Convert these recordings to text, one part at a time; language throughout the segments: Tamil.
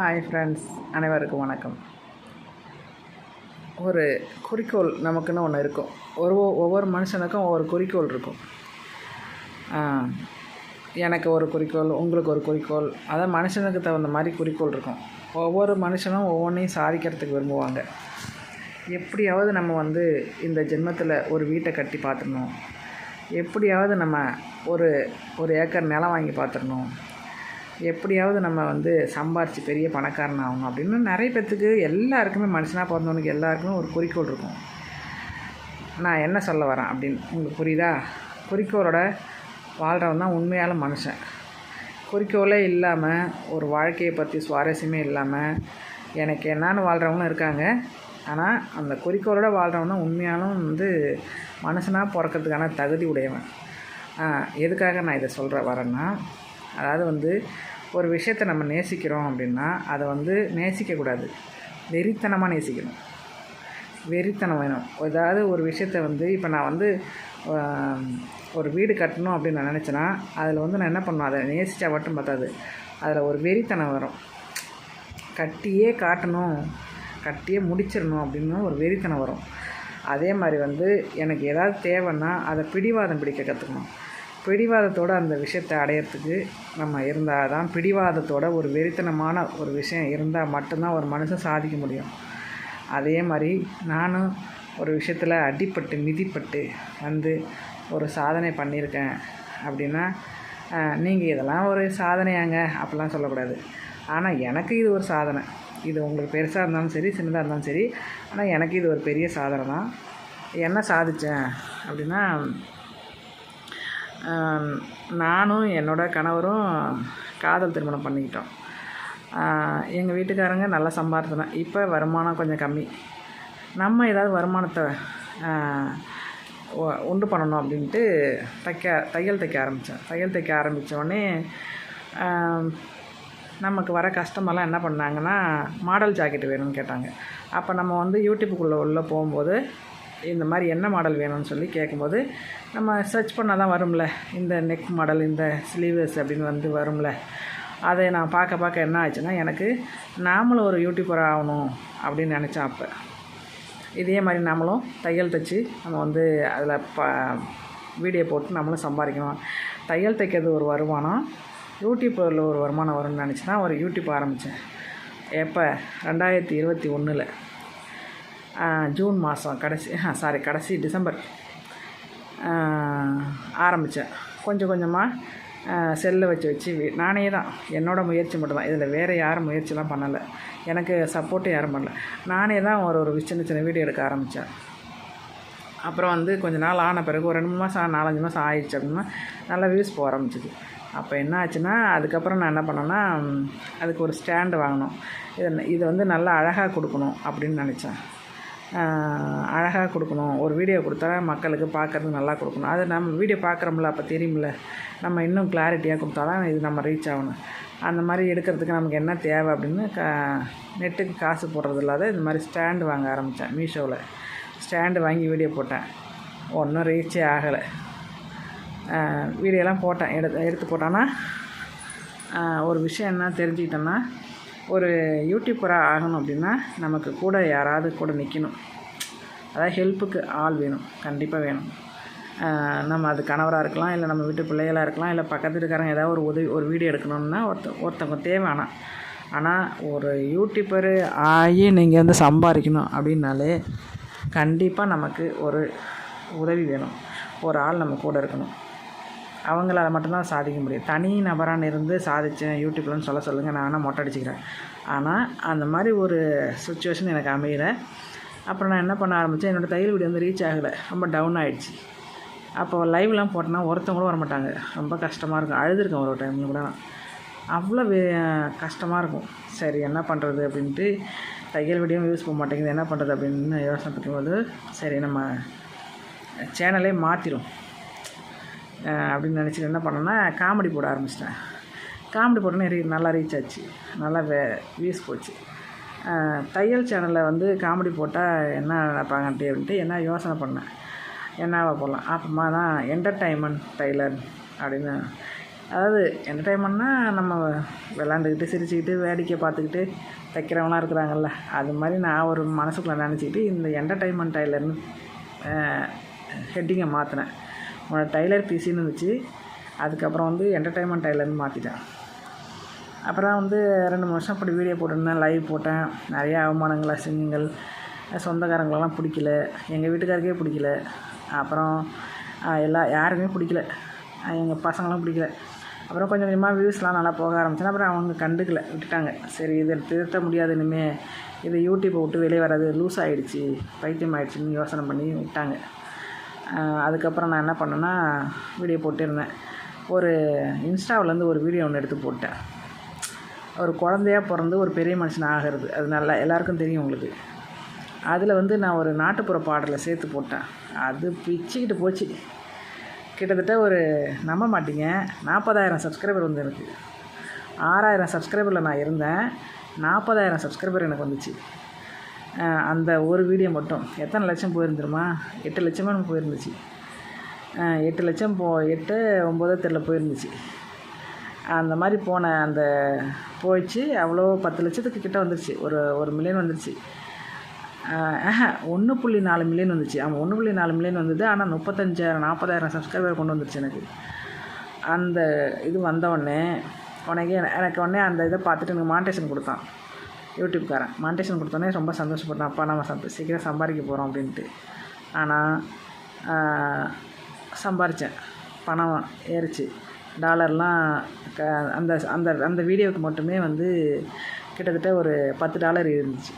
ஹாய் ஃப்ரெண்ட்ஸ் அனைவருக்கும் வணக்கம். ஒரு குறிக்கோள் நமக்குன்னு ஒன்று இருக்கும். ஒரு ஒவ்வொரு மனுஷனுக்கும் ஒவ்வொரு குறிக்கோள் இருக்கும். எனக்கு ஒரு குறிக்கோள் உங்களுக்கு ஒரு குறிக்கோள் அதான் மனுஷனுக்கு தகுந்த மாதிரி குறிக்கோள் இருக்கும். ஒவ்வொரு மனுஷனும் ஒவ்வொன்றையும் சாதிக்கிறதுக்கு விரும்புவாங்க. எப்படியாவது நம்ம வந்து இந்த ஜென்மத்தில் ஒரு வீட்டை கட்டி பார்த்துடணும் எப்படியாவது நம்ம ஒரு ஒரு ஏக்கர் நிலம் வாங்கி பார்த்துடணும் எப்படியாவது நம்ம வந்து சம்பாரித்து பெரிய பணக்காரன் ஆகணும் அப்படின்னு நிறைய பேர்த்துக்கு எல்லாருக்குமே மனுஷனாக பிறந்தவனுக்கு எல்லாருக்குமே ஒரு குறிக்கோள் இருக்கும். நான் என்ன சொல்ல வரேன் அப்படின்னு உங்களுக்கு புரியுதா? குறிக்கோளோட வாழ்கிறவன் தான் உண்மையான மனுஷன். குறிக்கோளே இல்லாமல் ஒரு வாழ்க்கையை பற்றி சுவாரஸ்யமே இல்லாமல் எனக்கு என்னான்னு வாழ்கிறவங்களும் இருக்காங்க. ஆனால் அந்த குறிக்கோளோட வாழ்கிறவன் தான் உண்மையாலும் வந்து மனுஷனாக பிறக்கிறதுக்கான தகுதி உடையவன். எதுக்காக நான் இதை சொல்கிற வரேன்னா அதாவது வந்து ஒரு விஷயத்தை நம்ம நேசிக்கிறோம் அப்படின்னா அதை வந்து நேசிக்கக்கூடாது வெறித்தனமாக நேசிக்கணும். வெறித்தனம் வேணும். ஏதாவது ஒரு விஷயத்த வந்து இப்போ நான் வந்து ஒரு வீடு கட்டணும் அப்படின்னு நான் நினச்சேன்னா அதில் வந்து நான் என்ன பண்ணணும் அதை நேசித்தா மட்டும் பார்த்தாது அதில் ஒரு வெறித்தனம் வரும். கட்டியே காட்டணும். கட்டியே முடிச்சிடணும் அப்படின்னு ஒரு வெறித்தனம் வரும். அதே மாதிரி வந்து எனக்கு ஏதாவது தேவைன்னா அதை பிடிவாதம் பிடிக்க கற்றுக்கணும் பிடிவாதத்தோட அந்த விஷயத்தை அடையிறதுக்கு நம்ம இருந்தால் தான் பிடிவாதத்தோட ஒரு வெறித்தனமான ஒரு விஷயம் இருந்தால் மட்டும்தான் ஒரு மனுஷன் சாதிக்க முடியும். அதே மாதிரி நானும் ஒரு விஷயத்தில் அடிப்பட்டு மிதிப்பட்டு வந்து ஒரு சாதனை பண்ணியிருக்கேன் அப்படின்னா நீங்கள் இதெல்லாம் ஒரு சாதனையாங்க அப்படிலாம் சொல்லக்கூடாது. ஆனால் எனக்கு இது ஒரு சாதனை. இது உங்களுக்கு பெருசாக இருந்தாலும் சரி சின்னதாக இருந்தாலும் சரி ஆனால் எனக்கு இது ஒரு பெரிய சாதனை தான் என்ன சாதித்தேன் அப்படின்னா நானும் என்னோட கணவரும் காதல் திருமணம் பண்ணிக்கிட்டோம். எங்கள் வீட்டுக்காரங்க நல்லா சம்பாதித்தேன் இப்போ வருமானம் கொஞ்சம் கம்மி. நம்ம ஏதாவது வருமானத்தை உண்டு பண்ணணும் அப்படின்ட்டு தைக்க தையல் தைக்க ஆரம்பித்தேன் தையல் தைக்க ஆரம்பித்தோடனே நமக்கு வர கஸ்டமர்லாம் என்ன பண்ணாங்கன்னா மாடல் ஜாக்கெட் வேணும்னு கேட்டாங்க. அப்போ நம்ம வந்து யூடியூப்புக்குள்ளே உள்ளே போகும்போது இந்த மாதிரி என்ன மாடல் வேணும்னு சொல்லி கேட்கும்போது நம்ம சர்ச் பண்ணால் தான் வரும்ல. இந்த நெக் மாடல் இந்த ஸ்லீவ்ஸ் அப்படின்னு வந்து வரும்ல. அதை நான் பார்க்க பார்க்க என்ன ஆச்சுன்னா எனக்கு நாமளும் ஒரு யூடியூபர் ஆகணும் அப்படின்னு நினச்சேன் அப்போ. இதே மாதிரி நாமளும் தையல் தைச்சி நம்ம வந்து அதில் ப வீடியோ போட்டு நம்மளும் சம்பாதிக்கணும். தையல் தைக்கிறது ஒரு வருமானம் யூடியூப்பரில் ஒரு வருமானம் வரும்னு நினச்சி தான் ஒரு யூடியூப் ஆரம்பித்தேன் எப்போ? ரெண்டாயிரத்தி இருபத்தி ஒன்றில் ஜூன் மாதம் கடைசி சாரி கடைசி டிசம்பர். ஆரம்பித்தேன் கொஞ்சம் கொஞ்சமாக செல்லை வச்சு வச்சு நானே தான். என்னோடய முயற்சி மட்டும்தான் இதில் வேறு யாரும் முயற்சிலாம் பண்ணலை. எனக்கு சப்போர்ட்டும் யாரும் பண்ணல. நானே தான் ஒரு ஒரு சின்ன சின்ன வீடியோ எடுக்க ஆரம்பித்தேன் அப்புறம் வந்து கொஞ்ச நாள் ஆன பிறகு ஒரு ரெண்டு மூணு மாதம் நாலஞ்சு மாதம் ஆயிடுச்சு அப்படின்னா நல்லா வியூஸ் போக ஆரம்பிச்சிது. அப்போ என்ன ஆச்சுன்னா அதுக்கப்புறம் நான் என்ன பண்ணேன்னா அதுக்கு ஒரு ஸ்டாண்டு வாங்கினோம். இது இது வந்து நல்லா அழகாக கொடுக்கணும் அப்படின்னு நினச்சேன். அழகாக கொடுக்கணும். ஒரு வீடியோ கொடுத்தா மக்களுக்கு பார்க்கறதுக்கு நல்லா கொடுக்கணும். அது நம்ம வீடியோ பார்க்குறோம்ல அப்போ தெரியும்ல. நம்ம இன்னும் கிளாரிட்டியாக கொடுத்தா தான் இது நம்ம ரீச் ஆகணும். அந்த மாதிரி எடுக்கிறதுக்கு நமக்கு என்ன தேவை அப்படின்னு க நெட்டுக்கு காசு போடுறது இல்லாத இந்த மாதிரி ஸ்டாண்டு வாங்க ஆரம்பித்தேன் மீஷோவில் ஸ்டாண்டு வாங்கி வீடியோ போட்டேன். ஒன்றும் ரீச்சே ஆகலை. வீடியோலாம் போட்டேன். எடுத்து எடுத்து போட்டோன்னா ஒரு விஷயம் என்ன தெரிஞ்சுக்கிட்டோன்னா ஒரு யூடியூப்பராக ஆகணும் அப்படின்னா நமக்கு கூட யாராவது கூட நிற்கணும் அதாவது ஹெல்ப்புக்கு ஆள் வேணும். கண்டிப்பாக வேணும். நம்ம அது கணவராக இருக்கலாம் இல்லை நம்ம வீட்டு பிள்ளைகளாக இருக்கலாம் இல்லை பக்கத்து வீட்டுக்காரங்க ஏதாவது ஒரு உதவி ஒரு வீடியோ எடுக்கணும்னா ஒருத்த ஒருத்தவங்க தேவை ஆனால் ஆனால் ஒரு யூடியூப்பரு ஆகி நீங்கள் வந்து சம்பாதிக்கணும் அப்படின்னாலே கண்டிப்பாக நமக்கு ஒரு உதவி வேணும். ஒரு ஆள் நம்ம கூட இருக்கணும். அவங்களால மட்டும்தான் சாதிக்க முடியும். தனி நபரான இருந்து சாதித்தேன் யூடியூப்லன்னு சொல்ல சொல்லுங்கள் நான் வேணால் மொட்டை அடிச்சுக்கிறேன். ஆனால் அந்த மாதிரி ஒரு சுச்சுவேஷன் எனக்கு அமையல. அப்புறம் நான் என்ன பண்ண ஆரம்பித்தேன் என்னோடய தையல் வீடியோ வந்து ரீச் ஆகலை. ரொம்ப டவுன் ஆகிடுச்சு அப்போ லைவ்லாம் போட்டேன்னா ஒருத்தவங்க கூட வர மாட்டாங்க ரொம்ப கஷ்டமாக இருக்கும். அழுதுருக்கேன் ஒரு டைமில் கூட. அவ்வளோ கஷ்டமாக இருக்கும். சரி என்ன பண்ணுறது அப்படின்ட்டு தையல் வீடியோ யூஸ் பண்ண மாட்டேங்குது. என்ன பண்ணுறது அப்படின்னு யோசனை பண்ணும்போது சரி நம்ம சேனலே மாற்றிடும் அப்படின்னு நினச்சிட்டு என்ன பண்ணேன்னா காமெடி போட ஆரம்பிச்சிட்டேன். காமெடி போட்டோன்னே ரீ நல்லா ரீச் ஆச்சு. நல்லா வே வியூஸ் போச்சு. தையல் சேனலில் வந்து காமெடி போட்டால் என்ன நினைப்பாங்கன்ட்டு அப்படின்ட்டு என்ன யோசனை பண்ணேன். என்னவா போடலாம் அப்புறமா தான் என்டர்டைன்மெண்ட் டைலர் அப்படின்னு. அதாவது என்டர்டைன்மெண்ட்னா நம்ம விளாண்டுக்கிட்டு சிரிச்சுக்கிட்டு வேடிக்கை பார்த்துக்கிட்டு தைக்கிறவங்களாம் இருக்கிறாங்கல்ல. அது மாதிரி நான் ஒரு மனசுக்குள்ளே நினச்சிக்கிட்டு இந்த என்டர்டைன்மெண்ட் டைலர்னு ஹெட்டிங்கை மாற்றினேன் டைலர் பிசின்னு இருந்துச்சு. அதுக்கப்புறம் வந்து என்டர்டைன்மெண்ட் டைலர்னு மாற்றிட்டேன் அப்புறம் வந்து ரெண்டு மூணு வருஷம் அப்படி வீடியோ போட்டிருந்தேன் லைவ் போட்டேன். நிறைய அவமானங்கள் அசிங்கங்கள் சொந்தக்காரங்களெல்லாம் பிடிக்கல. எங்கள் வீட்டுக்காருக்கே பிடிக்கல. அப்புறம் எல்லா யாருமே பிடிக்கல. எங்கள் பசங்களும் பிடிக்கல. அப்புறம் கொஞ்சம் கொஞ்சமாக வியூஸ்லாம் நல்லா போக ஆரம்பிச்சேன். அப்புறம் அவங்க கண்டுக்கல விட்டுட்டாங்க. சரி இதை திருத்த முடியாது இனிமேல் இது யூடியூப்பை விட்டு வெளியே வராது. லூஸ் ஆகிடுச்சி பைத்தியம் ஆகிடுச்சின்னு யோசனை பண்ணி விட்டாங்க. அதுக்கப்புறம் நான் என்ன பண்ணேன்னா வீடியோ போட்டிருந்தேன். ஒரு இன்ஸ்டாவிலேருந்து ஒரு வீடியோ ஒன்று எடுத்து போட்டேன். ஒரு குழந்தையா பிறந்து ஒரு பெரிய மனுஷன் ஆகிறது. அது நல்லா எல்லாருக்கும் தெரியும் உங்களுக்கு. அதில் வந்து நான் ஒரு நாட்டுப்புற பாடலை சேர்த்து போட்டேன். அது பிச்சுக்கிட்டு போச்சு. கிட்டத்தட்ட ஒரு நம்ப மாட்டீங்க நாற்பதாயிரம் சப்ஸ்கிரைபர் வந்து எனக்கு. ஆறாயிரம் சப்ஸ்கிரைபரில் நான் இருந்தேன். நாற்பதாயிரம் சப்ஸ்கிரைபர் எனக்கு வந்துச்சு. அந்த ஒரு வீடியோ மட்டும். எத்தனை லட்சம் போயிருந்துருமா எட்டு லட்சமே எனக்கு போயிருந்துச்சு. எட்டு லட்சம் போ எட்டு ஒம்பதோ தெரில போயிருந்துச்சு. அந்த மாதிரி போன அந்த போயிடுச்சு அவ்வளோ பத்து லட்சத்துக்கு கிட்டே வந்துருச்சு. ஒரு ஒரு மில்லியன் வந்துருச்சு. ஒன்று புள்ளி நாலு மில்லியன் வந்துச்சு. ஆமாம் ஒன்று புள்ளி நாலு மில்லியன் வந்தது. ஆனால் முப்பத்தஞ்சாயிரம் நாற்பதாயிரம் சப்ஸ்கிரைபர் கொண்டு வந்துருச்சு எனக்கு. அந்த இது வந்தவுடனே உனக்கு எனக்கு உடனே அந்த இதை பார்த்துட்டு எனக்கு மாண்டேஷன் கொடுத்தான். யூடியூப்காரன் மாண்டேஷன் கொடுத்தோன்னே ரொம்ப சந்தோஷப்பட்டான் அப்பா நம்ம சம்ப சீக்கிரம் சம்பாதிக்க போகிறோம் அப்படின்ட்டு. ஆனால் சம்பாரித்தேன் பணம் ஏறிச்சு. டாலர்லாம் க அந்த அந்த அந்த வீடியோவுக்கு மட்டுமே வந்து கிட்டத்தட்ட ஒரு பத்து டாலர் இருந்துச்சு.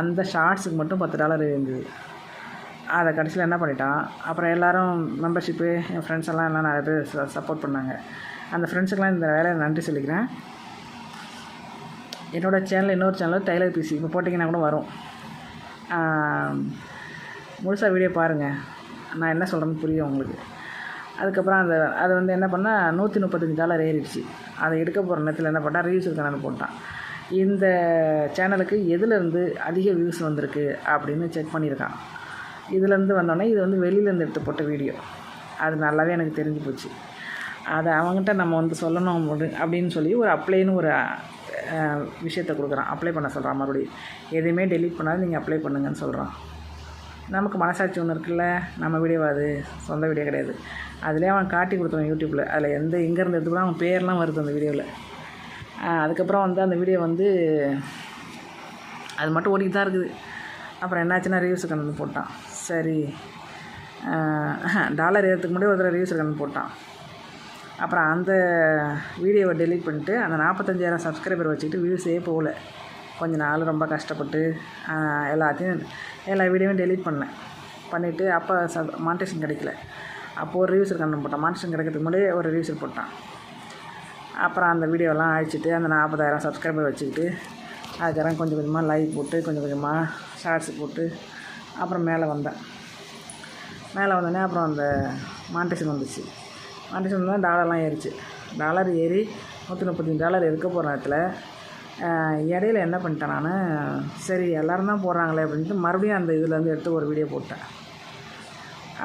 அந்த ஷார்ட்ஸுக்கு மட்டும் பத்து டாலர் இருந்தது. அதை கடைசியில் என்ன பண்ணிட்டான்? அப்புறம் எல்லாரும் மெம்பர்ஷிப்பு என் ஃப்ரெண்ட்ஸ் எல்லாம் எல்லாம் நிறைய பேர் சப்போர்ட் பண்ணாங்க. அந்த ஃப்ரெண்ட்ஸுக்கெலாம் இந்த வேலையை நன்றி சொல்லிக்கிறேன். என்னோடய சேனல் இன்னொரு சேனல் டைலர் பிசி இப்போ போட்டிங்கன்னா கூட வரும். முழுசாக வீடியோ பாருங்கள் நான் என்ன சொல்கிறேன்னு புரியும் உங்களுக்கு. அதுக்கப்புறம் அந்த அது வந்து என்ன பண்ணால் நூற்றி முப்பத்தஞ்சு டாலர் ஏறிடுச்சு. அதை எடுக்க போகிற நேரத்தில் என்ன பண்ணால் ரீல்ஸ் இருக்கானு போட்டான். இந்த சேனலுக்கு எதுலேருந்து அதிக வியூஸ் வந்திருக்கு அப்படின்னு செக் பண்ணியிருக்கான். இதுலேருந்து வந்தோடனே இது வந்து வெளியிலேருந்து எடுத்து போட்ட வீடியோ அது நல்லாவே எனக்கு தெரிஞ்சு போச்சு. அதை அவங்ககிட்ட நம்ம வந்து சொல்லணும் அப்படின்னு சொல்லி ஒரு அப்ளைன்னு ஒரு விஷயத்தை கொடுக்குறான். அப்ளை பண்ண சொல்கிறான் மறுபடியும். எதையுமே டெலிட் பண்ணாது நீங்கள் அப்ளை பண்ணுங்கன்னு சொல்கிறான் நமக்கு மனசாட்சி ஒன்று இருக்குல்ல நம்ம வீடியோ அது. சொந்த வீடியோ கிடையாது. அதுலேயே அவன் காட்டி கொடுத்தான் யூடியூப்பில் அதில் எந்த எங்கேருந்து எடுத்து அவன் பேர்லாம் வருது அந்த வீடியோவில் அதுக்கப்புறம் வந்து அந்த வீடியோ வந்து அது மட்டும் ஓடிக்கிட்டு தான் இருக்குது. அப்புறம் என்னாச்சுன்னா ரிவ்யூஸ் கண்டு போட்டான். சரி. டாலர் ஏறதுக்கு முன்னாடி ஒரு தடவை ரிவ்யூஸ் கண்டு போட்டான். அப்புறம் அந்த வீடியோவை டெலீட் பண்ணிட்டு அந்த நாற்பத்தஞ்சாயிரம் சப்ஸ்கிரைபர் வச்சுக்கிட்டு வியூஸே போகல. கொஞ்ச நாள் ரொம்ப கஷ்டப்பட்டு எல்லாத்தையும் எல்லா வீடியோவும் டெலீட் பண்ணேன். பண்ணிவிட்டு அப்போ சப் மானிட்டேஷன் கிடைக்கல. அப்போது ஒரு ரிவ்யூஸர் கண்ணு போட்டான். மானிட்டேஷன் கிடைக்கிறதுக்கு முன்னாடியே ஒரு ரிவ்யூஸர் போட்டான். அப்புறம் அந்த வீடியோலாம் அழிச்சிட்டு அந்த நாற்பதாயிரம் சப்ஸ்கிரைபர் வச்சுக்கிட்டு அதுக்கப்புறம் கொஞ்சம் கொஞ்சமாக லைவ் போட்டு கொஞ்சம் கொஞ்சமாக ஷார்ட்ஸ் போட்டு அப்புறம் மேலே வந்தேன். மேலே வந்தோடனே அப்புறம் அந்த மானிட்டேஷன் வந்துச்சு. மானிட்டேஷன் தான் டாலர்லாம் ஏறிச்சு. டாலர் ஏறி நூற்றி முப்பத்தஞ்சு டாலர் இருக்க போகிற நேரத்தில் இடையில என்ன பண்ணிட்டேன் நான் சரி எல்லோரும் தான் போடுறாங்களே அப்படின்ட்டு மறுபடியும் அந்த இதுலேருந்து எடுத்து ஒரு வீடியோ போட்டேன்.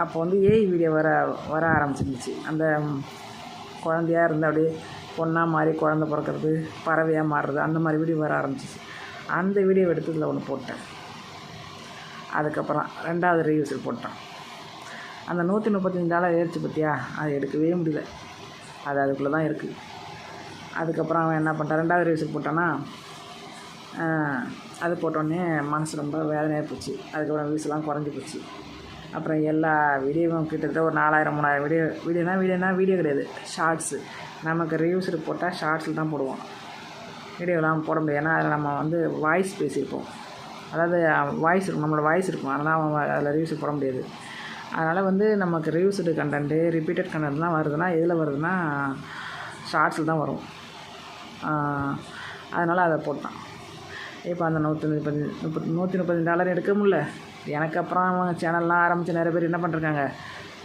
அப்போ வந்து ஏஐ வீடியோ வர வர ஆரம்பிச்சிருந்துச்சு. அந்த குழந்தையாக குழந்தையா இருந்து அப்படியே பொண்ணாக மாறி குழந்த பிறக்கிறது பறவையாக மாறுறது அந்த மாதிரி வீடியோ வர ஆரம்பிச்சிச்சு. அந்த வீடியோ எடுத்து இதில் ஒன்று போட்டேன். அதுக்கப்புறம் ரெண்டாவது ரிவ்யூஸில் போட்டேன். அந்த நூற்றி முப்பத்தஞ்சு டாலர் ஏறிச்சு பார்த்தியா அது எடுக்கவே முடியல. அது அதுக்குள்ளே தான் இருக்குது அதுக்கப்புறம் அவன் என்ன பண்ணிட்டான்? ரெண்டாவது ரிவ்யூஸில் போட்டானா? அது போட்டோடனே மனசு ரொம்ப வேதனையாக போச்சு. அதுக்கப்புறம் வியூஸ்லாம் குறைஞ்சி போச்சு. அப்புறம் எல்லா வீடியோவும் கிட்டத்தட்ட ஒரு நாலாயிரம் மூணாயிரம் வீடியோ வீடியோனா வீடியோனா வீடியோ கிடையாது. ஷார்ட்ஸு நமக்கு ரிவ்யூஸில் போட்டால் ஷார்ட்ஸில் தான் போடுவோம். வீடியோலாம் போட முடியாது. ஏன்னா அதில் நம்ம வந்து வாய்ஸ் பேசியிருப்போம். அதாவது வாய்ஸ் இருக்கும் நம்மளோட வாய்ஸ் இருக்கும். அதனால் அவன் அதில் ரிவ்யூஸ் போட முடியாது. அதனால் வந்து நமக்கு ரிவ்யூஸ்டு கண்டென்ட்டு ரிப்பீட்டட் கண்டென்ட்லாம் வருதுன்னா எதில் வருதுன்னா ஷார்ட்ஸில் தான் வரும். அதனால் அதை போட்டான். இப்போ அந்த நூற்றி முப்பத்தஞ்சு முப்பத்தி நூற்றி முப்பத்தஞ்சு டாலர் எடுக்க முடில எனக்கு அப்புறம் அவங்க சேனல்லாம் ஆரம்பித்து நிறைய பேர் என்ன பண்ணுறாங்க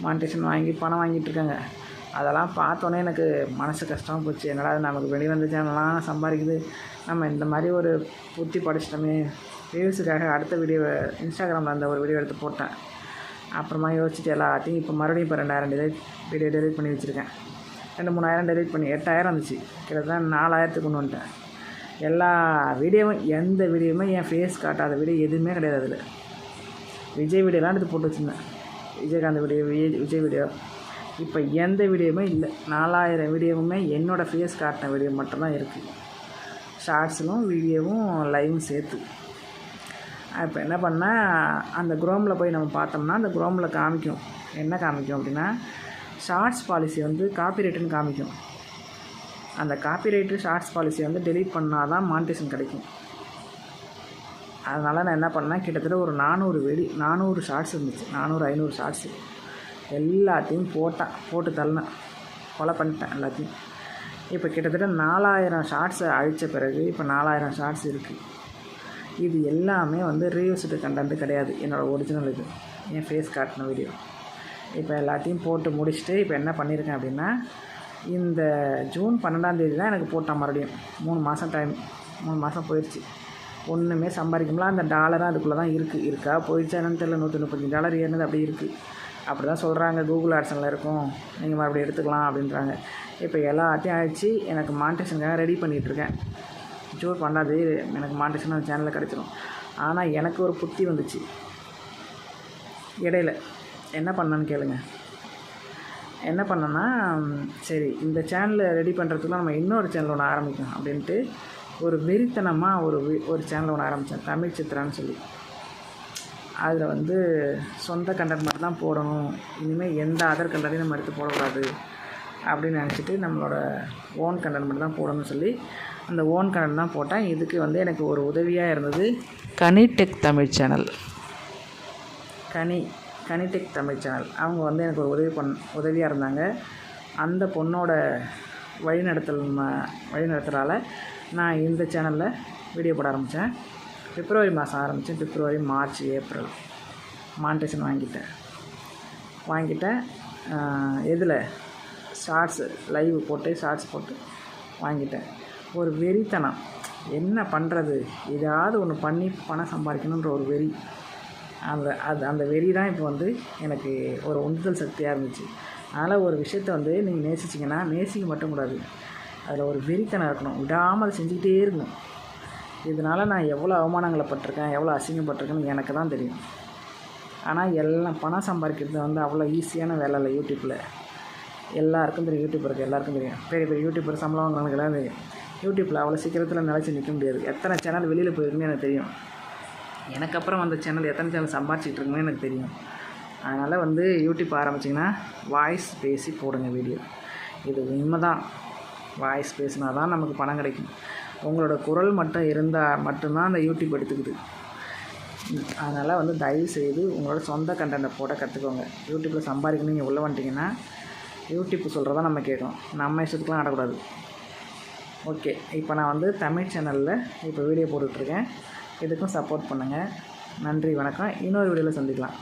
மானிட்டேஷன் வாங்கி பணம் வாங்கிட்டுருக்காங்க அதெல்லாம் பார்த்தோன்னே எனக்கு மனசு கஷ்டமாக போச்சு. என்னடா நமக்கு வெளிவந்த சேனல்லாம் சம்பாதிக்குது. நம்ம இந்த மாதிரி ஒரு புத்தி படிச்சிட்டோமே. ரீல்ஸுக்காக அடுத்த வீடியோவை இன்ஸ்டாகிராமில் அந்த ஒரு வீடியோ எடுத்து போட்டேன். அப்புறமா யோசிச்சுட்டு எல்லாத்தையும் இப்போ மறுபடியும் இப்போ ரெண்டாயிரம் டெலிட் வீடியோ டெலிட் பண்ணி வச்சுருக்கேன். ரெண்டு மூணாயிரம் டெலிட் பண்ணி எட்டாயிரம் இருந்துச்சு கிட்டத்தட்ட நாலாயிரத்துக்கு கொண்டு வந்துட்டேன். எல்லா வீடியோவும் எந்த வீடியோவுமே என் ஃபேஸ் காட்டாத வீடியோ எதுவுமே கிடையாது அதில். விஜய் வீடியோலாம் எடுத்து போட்டு வச்சுருந்தேன். விஜயகாந்த் வீடியோ விஜய் விஜய் வீடியோ இப்போ எந்த வீடியோவுமே இல்லை. நாலாயிரம் வீடியோவுமே என்னோடய ஃபேஸ் காட்டின வீடியோ மட்டும்தான் இருக்குது ஷார்ட்ஸிலும் வீடியோவும் லைவும் சேர்த்து. இப்போ என்ன பண்ணால் அந்த குரோமில் போய் நம்ம பார்த்தோம்னா அந்த குரோமில் காமிக்கும். என்ன காமிக்கும் அப்படின்னா ஷார்ட்ஸ் பாலிசி வந்து காப்பிரைட்டுன்னு காமிக்கும். அந்த காப்பிரைட்டு ஷார்ட்ஸ் பாலிசி வந்து டெலீட் பண்ணால் தான் மானிட்டேஷன் கிடைக்கும். அதனால் நான் என்ன பண்ணேன் கிட்டத்தட்ட ஒரு நானூறு வெடி நானூறு ஷார்ட்ஸ் இருந்துச்சு. நானூறு ஐநூறு ஷார்ட்ஸு. எல்லாத்தையும் போட்டேன் போட்டு தள்ளினேன். கொலை பண்ணிட்டேன் எல்லாத்தையும். இப்போ கிட்டத்தட்ட நாலாயிரம் ஷார்ட்ஸை அழித்த பிறகு இப்போ நாலாயிரம் ஷார்ட்ஸ் இருக்குது இது எல்லாமே வந்து ரீயூஸ்டு கண்டென்ட் கிடையாது. என்னோடய ஒரிஜினல் இது. என் ஃபேஸ் காட்டின வீடியோ இப்போ எல்லாத்தையும் போட்டு முடிச்சுட்டு இப்போ என்ன பண்ணியிருக்கேன் அப்படின்னா இந்த ஜூன் பன்னெண்டாந்தேதி தான் எனக்கு போட்டான் மறுபடியும். மூணு மாதம் டைம் மூணு மாதம் போயிடுச்சு ஒன்றுமே சம்பாதிக்கணும்ல அந்த டாலராக அதுக்குள்ளே தான் இருக்குது இருக்கா போயிடுச்சா என்னன்னு தெரியல. நூற்றி முப்பத்தஞ்சு டாலர் ஏறினது அப்படி இருக்குது அப்படி தான் சொல்கிறாங்க கூகுள் ஆட்ஸனில் இருக்கும். நீங்கள் மறுபடியும் எடுத்துக்கலாம் அப்படின்றாங்க. இப்போ எல்லாத்தையும் அழைச்சி எனக்கு மானிட்டேஷனுக்காக ரெடி பண்ணிகிட்ருக்கேன் ஜோர் பண்ணாது எனக்கு மாண்டேஷன் அந்த சேனலில் கிடச்சிரும். ஆனால் எனக்கு ஒரு புத்தி வந்துச்சு. இடையில. என்ன பண்ணேன்னு கேளுங்க. என்ன பண்ணேன்னா சரி இந்த சேனலை ரெடி பண்ணுறதுக்குள்ள நம்ம இன்னொரு சேனல் ஒன்று ஆரம்பிக்கும் அப்படின்ட்டு ஒரு வெறித்தனமாக ஒரு ஒரு சேனல் ஒன்று ஆரம்பித்தேன் தமிழ் சித்ரான்னு சொல்லி. அதில் வந்து சொந்த கண்டென்ட் மட்டும் தான் போடணும். இனிமேல் எந்த அதர் கண்டென்ட்டையும் நம்ம எடுத்து போடக்கூடாது. அப்படின்னு நினச்சிட்டு நம்மளோட ஓன் கண்டென்ட் மட்டும் தான் போடணும்னு சொல்லி அந்த ஓன் கண்டென்ட் தான் போட்டேன். இதுக்கு வந்து எனக்கு ஒரு உதவியாக இருந்தது கனிடெக் தமிழ் சேனல். கனி கனிடெக் தமிழ் சேனல். அவங்க வந்து எனக்கு ஒரு உதவி பண் உதவியாக இருந்தாங்க. அந்த பொண்ணோட வழிநடத்தல் ம வழிநடத்துகிறால நான் இந்த சேனலில் வீடியோ போட ஆரம்பித்தேன் பிப்ரவரி மாதம் ஆரம்பித்தேன் பிப்ரவரி மார்ச் ஏப்ரல் மானிட்டேஷன் வாங்கிட்டேன். வாங்கிட்டேன். எதில்? ஷார்ட்ஸு லைவ் போட்டு ஷார்ட்ஸ் போட்டு வாங்கிட்டேன். ஒரு வெறித்தனம். என்ன பண்ணுறது ஏதாவது ஒன்று பண்ணி பணம் சம்பாதிக்கணுன்ற ஒரு வெறி. அந்த அது அந்த வெறி தான் இப்போ வந்து எனக்கு ஒரு உந்துதல் சக்தியாக இருந்துச்சு. அதனால் ஒரு விஷயத்த வந்து நீங்கள் நேசிச்சிங்கன்னா நேசிக்க மட்டும் கூடாது. அதில் ஒரு வெறித்தனம் இருக்கணும். விடாமல் அதை செஞ்சுக்கிட்டே இருக்கணும். இதனால் நான் எவ்வளோ அவமானங்களை பட்டிருக்கேன் எவ்வளோ அசிங்கப்பட்டிருக்கேன்னு எனக்கு தான் தெரியும். ஆனால் எல்லாம் பணம் சம்பாதிக்கிறது வந்து அவ்வளோ ஈஸியான வேலை இல்லை யூடியூப்பில் எல்லாருக்கும் தெரியும் யூடியூபருக்கு எல்லாருக்கும் தெரியும். பெரிய பெரிய யூடியூபர் சம்பளம் வாங்குறவங்களுக்கு எல்லாம் தெரியும். யூடியூப்பில் அவ்வளோ சீக்கிரத்தில் நிலச்சி நிற்க முடியாது. எத்தனை சேனல் வெளியில் போயிருக்குன்னு எனக்கு தெரியும். எனக்கு அப்புறம் வந்த சேனல் எத்தனை சேனல் சம்பாதிச்சிட்டு இருக்குன்னு எனக்கு தெரியும். அதனால் வந்து யூடியூப் ஆரம்பிச்சிங்கன்னா வாய்ஸ் பேசி போடுங்க வீடியோ இது உண்மை தான் வாய்ஸ் பேசினா தான் நமக்கு பணம் கிடைக்கும். உங்களோட குரல் மட்டும் இருந்தால் மட்டும்தான் அந்த யூடியூப் எடுத்துக்குது. அதனால் வந்து தயவு செய்து உங்களோட சொந்த கண்டென்ட்டை போட கற்றுக்கோங்க யூடியூப்பில் சம்பாதிக்கணும் நீங்கள் உள்ளே வந்துட்டிங்கன்னா யூடியூப் சொல்கிறதா நம்ம கேட்கணும் நம்ம இஷ்டத்துக்குலாம் ஆடக்கூடாது ஓகே இப்போ நான் வந்து தமிழ் சேனலில் இப்போ வீடியோ போட்டுட்ருக்கேன் இதுக்கும் சப்போர்ட் பண்ணுங்கள் நன்றி வணக்கம். இன்னொரு வீடியோவில் சந்திக்கலாம்.